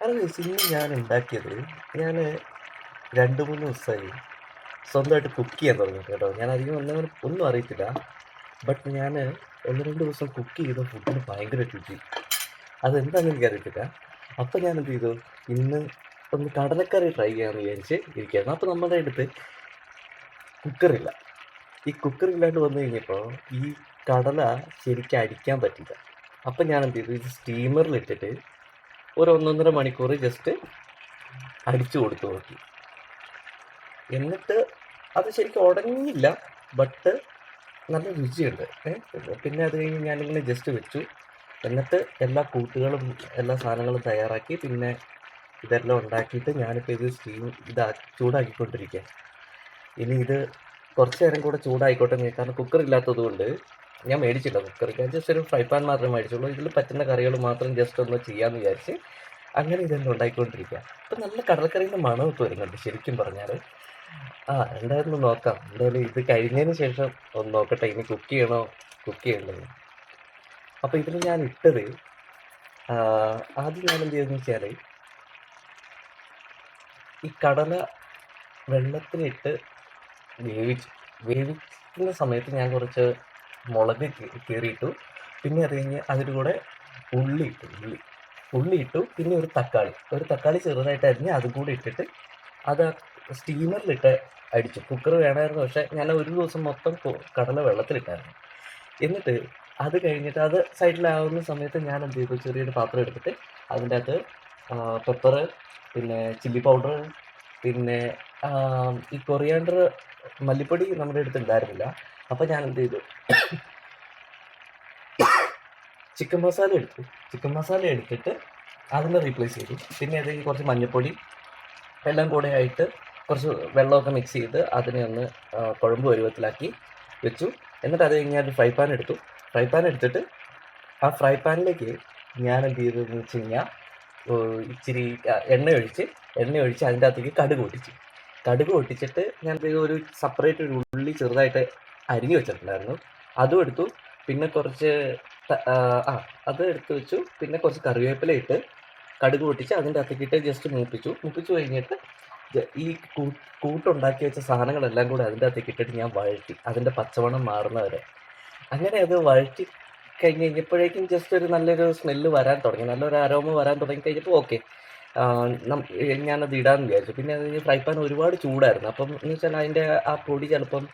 അത് ഇന്ന് ഞാൻ ഉണ്ടാക്കിയത് ഞാൻ രണ്ട് മൂന്ന് ദിവസമായി സ്വന്തമായിട്ട് കുക്ക് ചെയ്യാൻ തുടങ്ങി കേട്ടോ. ഞാൻ അധികം ഒന്നും ഒന്നും അറിയത്തില്ല. ബട്ട് ഞാൻ ഒന്ന് രണ്ട് ദിവസം കുക്ക് ചെയ്ത ഫുഡിന് ഭയങ്കര രുചി. അതെന്താണെന്ന് എനിക്ക് അറിയത്തില്ല അപ്പോൾ ഞാൻ എന്ത് ചെയ്തു? ഇന്ന് ഒന്ന് കടലക്കറി ട്രൈ ചെയ്യാമെന്ന് വിചാരിച്ച് ഇരിക്കുകയായിരുന്നു. അപ്പോൾ നമ്മുടെ അടുത്ത് കുക്കറില്ല ഈ കുക്കർ ഇല്ലാണ്ട് വന്നു കഴിഞ്ഞപ്പോൾ ഈ കടല ശരിക്കും അടിക്കാൻ പറ്റില്ല അപ്പം ഞാൻ എന്ത് ചെയ്തു? ഇത് സ്റ്റീമറിലിട്ടിട്ട് ഒരു ഒന്നൊന്നര മണിക്കൂർ ജസ്റ്റ് അടിച്ചു കൊടുത്തു നോക്കി. എന്നിട്ട് അത് ശരിക്കും ഉടങ്ങിയില്ല ബട്ട് നല്ല രുചിയുണ്ട്. പിന്നെ അത് കഴിഞ്ഞ് ഞാനിങ്ങനെ ജസ്റ്റ് വെച്ചു. എന്നിട്ട് എല്ലാ കൂട്ടുകളും എല്ലാ സാധനങ്ങളും തയ്യാറാക്കി പിന്നെ ഇതെല്ലാം ഉണ്ടാക്കിയിട്ട് ഞാനിപ്പോൾ ഇത് സ്റ്റീം ഇതാ ചൂടാക്കിക്കൊണ്ടിരിക്കുക ഇനി ഇത് കുറച്ച് നേരം കൂടെ ചൂടായിക്കോട്ടെ കാരണം കുക്കർ ഇല്ലാത്തത് കൊണ്ട് ഞാൻ മേടിച്ചില്ല കുക്കറിക്ക് ജസ്റ്റ് ഒരു ഫ്രൈ പാൻ മാത്രമേ മേടിച്ചുള്ളൂ. ഇതിൽ പറ്റുന്ന കറികൾ മാത്രം ജസ്റ്റ് ഒന്ന് ചെയ്യാമെന്ന് വിചാരിച്ച് അങ്ങനെ ഇതെല്ലാം ഉണ്ടാക്കിക്കൊണ്ടിരിക്കുക അപ്പം നല്ല കടലക്കറിന്റെ മണമൊക്കെ വരുന്നുണ്ട് ശരിക്കും പറഞ്ഞാൽ ആ എന്തായാലും ഒന്ന് നോക്കാം. എന്തായാലും ഇത് കഴിഞ്ഞതിന് ശേഷം ഒന്ന് നോക്കട്ടെ ഇനി കുക്ക് ചെയ്യണോ? കുക്ക് ചെയ്യണ്ടത്. അപ്പോൾ ഇതിൽ ഞാൻ ഇട്ടത് ആദ്യം ഞാൻ എന്ത് ചെയ്തെന്ന് വെച്ചാൽ ഈ കടല വെള്ളത്തിലിട്ട് വേവിച്ചു വേവിക്കുന്ന സമയത്ത് ഞാൻ കുറച്ച് മുളക് കീറിയിട്ടു പിന്നെ അത് കഴിഞ്ഞ് അതിന്റെ കൂടെ ഉള്ളി ഇട്ടു ഉള്ളി. ഉള്ളി ഇട്ടു പിന്നെ ഒരു തക്കാളി. ഒരു തക്കാളി ചെറുതായിട്ട് അരിഞ്ഞ് അതും കൂടി ഇട്ടിട്ട് അത് സ്റ്റീമറിലിട്ട് അടിച്ചു. കുക്കർ വേണമായിരുന്നു പക്ഷേ ഞാൻ ഒരു ദിവസം മൊത്തം കടല വെള്ളത്തിലിട്ടായിരുന്നു. എന്നിട്ട് അത് കഴിഞ്ഞിട്ട് അത് സൈഡിലാവുന്ന സമയത്ത് ഞാൻ എന്ത് ചെയ്തു? ചെറിയൊരു പാത്രം എടുത്തിട്ട് അതിന്റെ അകത്ത് പെപ്പർ പിന്നെ ചില്ലി പൗഡർ പിന്നെ ഈ കൊറിയാണ്ടർ മല്ലിപ്പൊടി നമ്മുടെ അടുത്ത് ഉണ്ടായിരുന്നില്ല. അപ്പോൾ ഞാൻ എന്ത് ചെയ്തു? ചിക്കൻ മസാല എടുത്തു. ചിക്കൻ മസാല എടുത്തിട്ട് അതിനെ റീപ്ലേസ് ചെയ്തു. പിന്നെ അതിലേക്ക് കുറച്ച് മഞ്ഞൾപ്പൊടി എല്ലാം കൂടെ ആയിട്ട് കുറച്ച് വെള്ളമൊക്കെ മിക്സ് ചെയ്ത് അതിനെ ഒന്ന് കുഴമ്പ് പരുവത്തിലാക്കി വെച്ചു. എന്നിട്ട് അത് കഴിഞ്ഞ് ഞാൻ ഫ്രൈ പാൻ എടുത്തു. ഫ്രൈ പാൻ എടുത്തിട്ട് ആ ഫ്രൈ പാനിലേക്ക് ഞാൻ എന്ത് ചെയ്തതെന്ന് വെച്ച് കഴിഞ്ഞാൽ ഇച്ചിരി എണ്ണ ഒഴിച്ച് എണ്ണ ഒഴിച്ച് അതിന്റെ അകത്തേക്ക് കടുക് പൊട്ടിച്ചു. കടുക് പൊട്ടിച്ചിട്ട് ഞാൻ ഒരു സെപ്പറേറ്റ് ഒരു ഉള്ളി ചെറുതായിട്ട് അരിഞ്ഞു വെച്ചിട്ടുണ്ടായിരുന്നു. അതും എടുത്തു. പിന്നെ കുറച്ച് ആ അത് എടുത്തു വെച്ചു. പിന്നെ കുറച്ച് കറിവേപ്പില ഇട്ട് കടുക് പൊട്ടിച്ച് അതിന്റെ അത്തക്കിട്ട് ജസ്റ്റ് മൂപ്പിച്ചു. മൂപ്പിച്ചു കഴിഞ്ഞിട്ട് ഈ കൂട്ടുണ്ടാക്കി വെച്ച സാധനങ്ങളെല്ലാം കൂടെ അതിന്റെ അകത്തേക്ക് ഇട്ടിട്ട് ഞാൻ വഴറ്റി. അതിന്റെ പച്ചമണം മാറുന്നവരെ. അങ്ങനെ അത് വഴറ്റി കഴിഞ്ഞ് കഴിഞ്ഞപ്പോഴേക്കും ജസ്റ്റ് ഒരു നല്ലൊരു സ്മെല്ല് വരാൻ തുടങ്ങി. നല്ലൊരു അരോമ വരാൻ തുടങ്ങി കഴിഞ്ഞപ്പോൾ ഓക്കെ ഞാനത് ഇടാമെന്ന് വിചാരിച്ചു. പിന്നെ അത് ഫ്രൈ പാൻ ഒരുപാട് ചൂടായിരുന്നു. അപ്പം എന്ന് വെച്ചാൽ അതിന്റെ ആ പൊടി ചിലപ്പം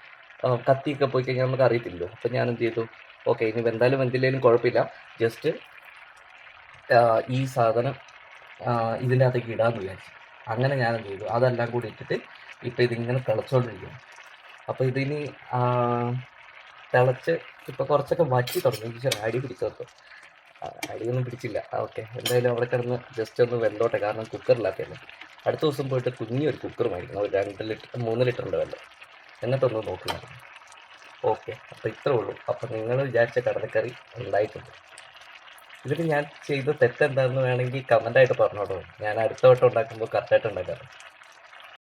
കത്തിയൊക്കെ പോയി കഴിഞ്ഞാൽ നമുക്ക് അറിയത്തില്ലല്ലോ അപ്പം ഞാൻ എന്ത് ചെയ്തു ഓക്കെ ഇനി എന്തായാലും എന്തില്ലേലും കുഴപ്പമില്ല. ജസ്റ്റ് ഈ സാധനം ഇതിന്റെ അകത്തേക്ക് ഇടാമെന്ന് വിചാരിച്ചു. അങ്ങനെ ഞാൻ എന്ത് ചെയ്തു അതെല്ലാം കൂടി ഇട്ടിട്ട് ഇപ്പം ഇതിങ്ങനെ തിളച്ചുകൊണ്ടിരിക്കുന്നു അപ്പോൾ ഇതിനി തിളച്ച് ഇപ്പോൾ കുറച്ചൊക്കെ വറ്റി തുടങ്ങി. ടീച്ചർ അടി പിടിച്ചു അടിയൊന്നും പിടിച്ചില്ല. ഓക്കെ. എന്തായാലും അവിടെ കിടന്ന് ജസ്റ്റ് ഒന്ന് വെന്തോട്ടെ. കാരണം കുക്കറിലാക്കിയല്ലോ അടുത്ത ദിവസം പോയിട്ട് കുഞ്ഞൊരു കുക്കർ മേടിക്കണം ഒരു രണ്ട് ലിറ്റർ മൂന്ന് ലിറ്ററിന്റെ വെള്ളം. എന്നിട്ടൊന്ന് നോക്കുക ഓക്കെ അപ്പോൾ ഇത്രേ ഉള്ളൂ. അപ്പോൾ നിങ്ങൾ വിചാരിച്ച കടലക്കറി ഉണ്ടായിട്ടുണ്ട്. ഇതിൽ ഞാൻ ചെയ്ത തെറ്റെന്താണെന്ന് വേണമെങ്കിൽ കമന്റായിട്ട് പറഞ്ഞോളൂ. ഞാൻ അടുത്ത വട്ടം ഉണ്ടാക്കുമ്പോൾ കറക്റ്റായിട്ട് ഉണ്ടാക്കാറ്